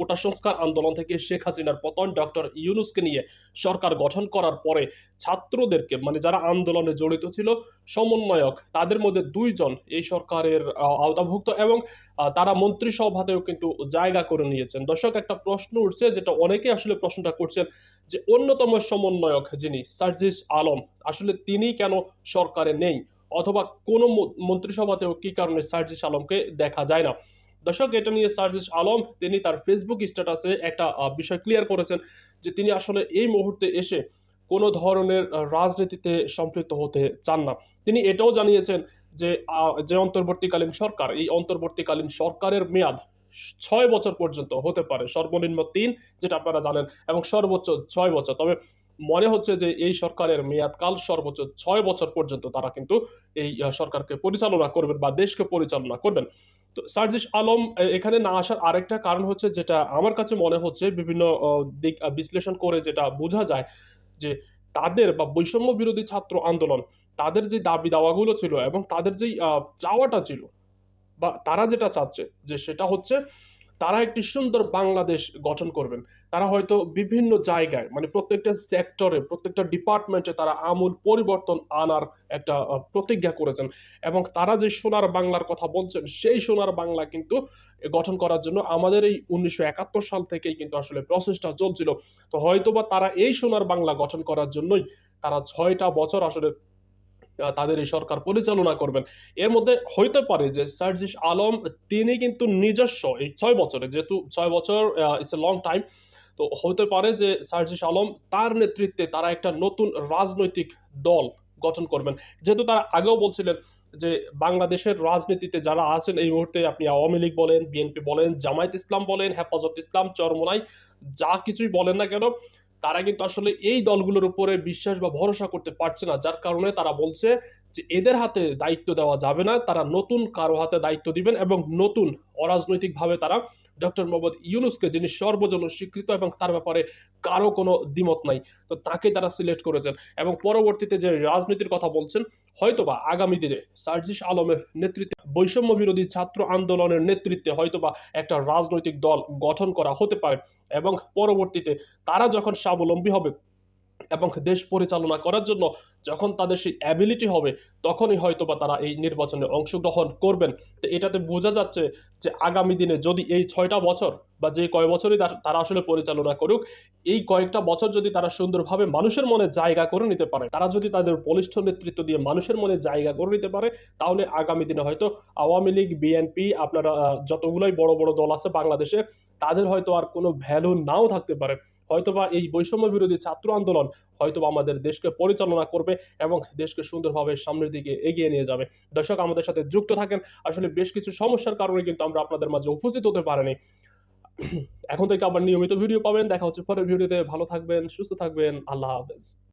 কোটা সংস্কার আন্দোলন থেকে শেখ হাসিনার পতন, ডক্টর ইউনুসকে নিয়ে সরকার গঠন করার পরে ছাত্রদেরকে মানে যারা আন্দোলনে জড়িত ছিল, সমন্বয়ক, তাদের মধ্যে দুইজন এই সরকারের আওতাভুক্ত এবং তারা মন্ত্রিসভাতেও কিন্তু জায়গা করে নিয়েছেন। দর্শক, একটা প্রশ্ন উঠছে, যেটা অনেকে আসলে প্রশ্নটা করছেন, যে অন্যতম সমন্বয়ক যিনি, সার্জিস আলম, আসলে তিনি কেন সরকারে নেই? অথবা কোনো মন্ত্রিসভাতেও কি কারণে সার্জিস আলমকে দেখা যায় না? দর্শক, এটা নিয়ে সার্জিস আলম, তিনি তার ফেসবুক স্ট্যাটাসে একটা বিষয় ক্লিয়ার করেছেন যে তিনি আসলে এই মুহূর্তে এসে কোনো ধরনের রাজনীতিতে সম্পৃক্ত হতে চান না। তিনি এটাও জানিয়েছেন যে যে অন্তর্বর্তীকালীন সরকার, এই অন্তর্বর্তীকালীন সরকারের মেয়াদ ছয় বছর পর্যন্ত হতে পারে, সর্বনিম্ন তিন, যেটা আপনারা জানেন, এবং সর্বোচ্চ ছয় বছর। তবে মনে হচ্ছে যে এই সরকারের মেয়াদকাল সর্বোচ্চ ছয় বছর পর্যন্ত তারা কিন্তু এই সরকারকে পরিচালনা করবেন বা দেশকে পরিচালনা করবেন। তো সার্জিস আলম এখানে না আসার আরেকটা কারণ হচ্ছে যেটা আমার কাছে মনে হচ্ছে, বিভিন্ন দিক বিশ্লেষণ করে যেটা বোঝা যায় যে তাদের বা বৈষম্য বিরোধী ছাত্র আন্দোলন, তাদের যে দাবি দাওয়াগুলো ছিল এবং তাদের যেই চাওয়াটা ছিল বা তারা যেটা চাচ্ছে যে সেটা হচ্ছে তারা একটি সুন্দর বাংলাদেশ গঠন করবেন। তারা হয়তো বিভিন্ন জায়গায় মানে প্রত্যেকটা সেক্টরে প্রত্যেকটা ডিপার্টমেন্টে তারা আমূল পরিবর্তন আনার একটা প্রতিজ্ঞা করেছেন। এবং তারা যে সোনার বাংলার কথা বলছেন, সেই সোনার বাংলা কিন্তু গঠন করার জন্য আমাদের এই উনিশশো একাত্তর সাল থেকেই কিন্তু আসলে প্রসেসটা চলছিল। তো হয়তোবা তারা এই সোনার বাংলা গঠন করার জন্যই তারা ছয়টা বছর আসলে তাদের এই সরকার পরিচালনা করবেন। এর মধ্যে হইতে পারে যে সার্জিস আলম, তিনি কিন্তু নিজস্ব এই ছয় বছরে, যেহেতু ছয় বছর ইটস এ লং টাইম তো হতে পারে যে সার্জিস আলম তার নেতৃত্বে তারা একটা নতুন রাজনৈতিক দল গঠন করবেন। যেহেতু তারা আগেও বলছিলেন যে বাংলাদেশের রাজনীতিতে যারা আছেন, এই মুহূর্তে আপনি আওয়ামী লীগ বলেন, বিএনপি বলেন, জামায়াত ইসলাম বলেন, হেফাজত ইসলাম, চরমোনাই, যা কিছুই বলেন না কেন তারা কিন্তু আসলে এই দলগুলোর উপরে বিশ্বাস বা ভরসা করতে পারছে না, যার কারণে তারা বলছে যে এদের হাতে দায়িত্ব দেওয়া যাবে না, তারা নতুন কারও হাতে দায়িত্ব দিবেন এবং নতুন অরাজনৈতিকভাবে তারা ডক্টর মোহাম্মদ ইউনুসকে যিনি সর্বজন স্বীকৃত এবং তার ব্যাপারে কারও কোনো দ্বিমত নাই, তো তাকে তারা সিলেক্ট করেছেন এবং পরবর্তীতে যে রাজনীতির কথা বলছেন, হয়তোবা আগামী দিনে সার্জিস আলমের নেতৃত্বে বৈষম্য বিরোধী ছাত্র আন্দোলনের নেতৃত্বে হয়তোবা একটা রাজনৈতিক দল গঠন করা হতে পারে এবং পরবর্তীতে তারা যখন স্বাবলম্বী হবে এবং দেশ পরিচালনা করার জন্য যখন তাদের সেই অ্যাবিলিটি হবে, তখনই হয়তো বা তারা এই নির্বাচনে অংশগ্রহণ করবেন। তো এটাতে বোঝা যাচ্ছে যে আগামী দিনে যদি এই ছয়টা বছর বা যে কয় বছরই তারা আসলে পরিচালনা করুক, এই কয়েকটা বছর যদি তারা সুন্দরভাবে মানুষের মনে জায়গা করে নিতে পারে, তারা যদি তাদের বলিষ্ঠ নেতৃত্ব দিয়ে মানুষের মনে জায়গা করে নিতে পারে, তাহলে আগামী দিনে হয়তো আওয়ামী লীগ বিএনপি আপনারা যতগুলোই বড় বড় দল আছে বাংলাদেশে, তাদের হয়তো আর কোনো ভ্যালু নাও থাকতে পারে। হয়তোবা এই বৈষম্য বিরোধী ছাত্র আন্দোলন হয়তোবা আমাদের দেশকে পরিচালনা করবে এবং দেশকে সুন্দরভাবে সামনের দিকে এগিয়ে নিয়ে যাবে। দর্শক, আমাদের সাথে যুক্ত থাকেন। আসলে বেশ কিছু সমস্যার কারণে কিন্তু আমরা আপনাদের মাঝে উপস্থিত হতে পারিনি। এখন থেকে আবার নিয়মিত ভিডিও পাবেন। দেখা হচ্ছে পরের ভিডিওতে। ভালো থাকবেন, সুস্থ থাকবেন। আল্লাহ হাফেজ।